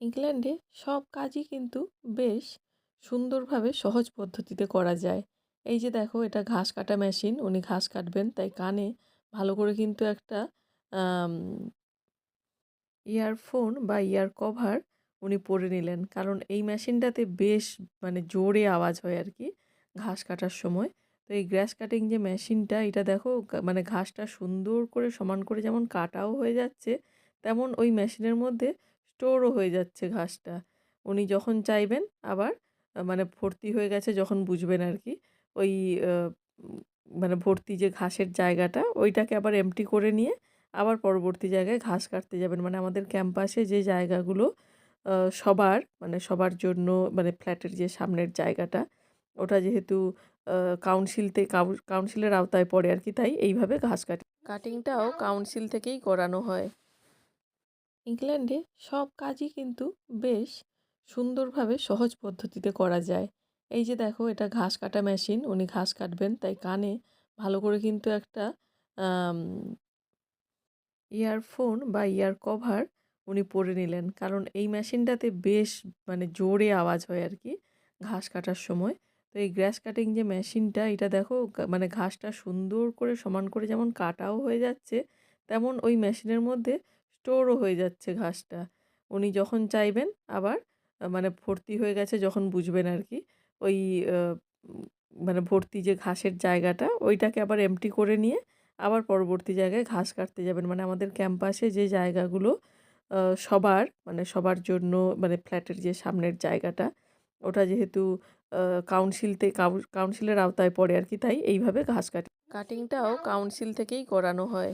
ইংল্যান্ডে সব কাজই কিন্তু বেশ সুন্দরভাবে সহজ পদ্ধতিতে করা যায়। এই যে দেখো, এটা ঘাস কাটা মেশিন, উনি ঘাস কাটবেন, তাই কানে ভালো করে কিন্তু একটা ইয়ারফোন বা ইয়ার কভার উনি পরে নিলেন। কারণ এই মেশিনটাতে বেশ মানে জোরে আওয়াজ হয় আর কি ঘাস কাটার সময়। তো এই গ্রাস কাটিং যে মেশিনটা, এটা দেখো মানে ঘাসটা সুন্দর করে সমান করে যেমন কাটাও হয়ে যাচ্ছে, তেমন ওই মেশিনের মধ্যে স্টোরও হয়ে যাচ্ছে ঘাসটা। উনি যখন চাইবেন আবার মানে ভর্তি হয়ে গেছে যখন বুঝবেন আর কি, ওই মানে ভর্তি যে ঘাসের জায়গাটা, ওইটাকে আবার এমটি করে নিয়ে আবার পরবর্তী জায়গায় ঘাস কাটতে যাবেন। মানে আমাদের ক্যাম্পাসে যে জায়গাগুলো সবার মানে সবার জন্য মানে ফ্ল্যাটের যে সামনের জায়গাটা, ওটা যেহেতু কাউন্সিল তে কাউন্সিলের আওতায় পড়ে আর কি, তাই এইভাবে ঘাস কাটি কাটিংটাও কাউন্সিল থেকেই করানো হয়। ইংল্যান্ডে সব কাজই কিন্তু বেশ সুন্দরভাবে সহজ পদ্ধতিতে করা যায়। এই যে দেখো, এটা ঘাস কাটা মেশিন, উনি ঘাস কাটবেন, তাই কানে ভালো করে কিন্তু একটা ইয়ারফোন বা ইয়ার কভার উনি পরে নিলেন। কারণ এই মেশিনটাতে বেশ মানে জোরে আওয়াজ হয় আর কি ঘাস কাটার সময়। তো এই গ্রাস কাটিং যে মেশিনটা, এটা দেখো মানে ঘাসটা সুন্দর করে সমান করে যেমন কাটাও হয়ে যাচ্ছে, তেমন ওই মেশিনের মধ্যে স্টোরও হয়ে যাচ্ছে ঘাসটা। উনি যখন চাইবেন আবার মানে ভর্তি হয়ে গেছে যখন বুঝবেন আর কি ওই মানে ভর্তি যে ঘাসের জায়গাটা, ওইটাকে আবার এমটি করে নিয়ে আবার পরবর্তী জায়গায় ঘাস কাটতে যাবেন। মানে আমাদের ক্যাম্পাসে যে জায়গাগুলো সবার মানে সবার জন্য মানে ফ্ল্যাটের যে সামনের জায়গাটা, ওটা যেহেতু কাউন্সিল তে কাউন্সিলের আওতায় পড়ে আর কি তাই এইভাবে ঘাস কাটি কাটিংটাও কাউন্সিল থেকেই করানো হয়।